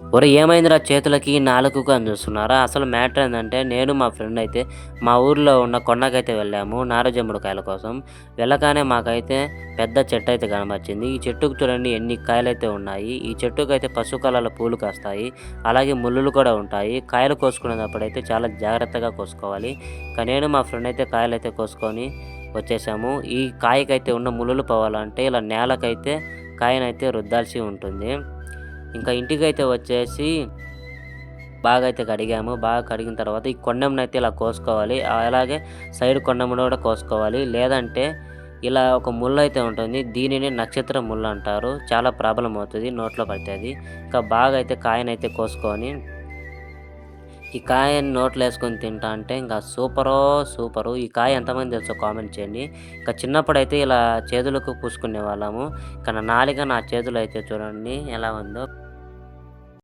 ఒరే ఏమైందిరా చేతులకి నాలుగుకు అని చూస్తున్నారా? అసలు మ్యాటర్ ఏంటంటే నేను మా ఫ్రెండ్ అయితే మా ఊర్లో ఉన్న కొండకైతే వెళ్ళాము నారజమ్ముడు కాయల కోసం. వెళ్ళగానే మాకైతే పెద్ద చెట్టు అయితే కనబచ్చింది ఈ చెట్టుకు చూడండి ఎన్ని కాయలైతే ఉన్నాయి. ఈ చెట్టుకు అయితే పసుపు కలర్ల పూలు కాస్తాయి. అలాగే ముళ్ళులు కూడా ఉంటాయి. కాయలు కోసుకునేటప్పుడు అయితే చాలా జాగ్రత్తగా కోసుకోవాలి. కానీ నేను మా ఫ్రెండ్ అయితే కాయలు అయితే కోసుకొని వచ్చేసాము. ఈ కాయకైతే ఉన్న ముళ్ళులు పోవాలంటే ఇలా నేలకైతే కాయనైతే రుద్దాల్సి ఉంటుంది. ఇంకా ఇంటికి అయితే వచ్చేసి బాగా అయితే కడిగాము. బాగా కడిగిన తర్వాత ఈ కొండెంను అయితే ఇలా కోసుకోవాలి. అలాగే సైడ్ కొండమును కూడా కోసుకోవాలి. లేదంటే ఇలా ఒక ముళ్ళు అయితే ఉంటుంది. దీనిని నక్షత్ర ముళ్ళు అంటారు చాలా ప్రాబ్లం అవుతుంది నోట్లో పడుతుంది. ఇంకా బాగా అయితే కాయనైతే కోసుకొని ఈ కాయని నోట్లో వేసుకొని తింటా అంటే ఇంకా సూపరో సూపరు. ఈ కాయ ఎంతమంది తెలుసో కామెంట్ చేయండి. ఇంకా చిన్నప్పుడు అయితే ఇలా చేతులకు పూసుకునే వాళ్ళము. కానీ నా నాలుక నా చేతులు అయితే చూడండి ఎలా ఉందో.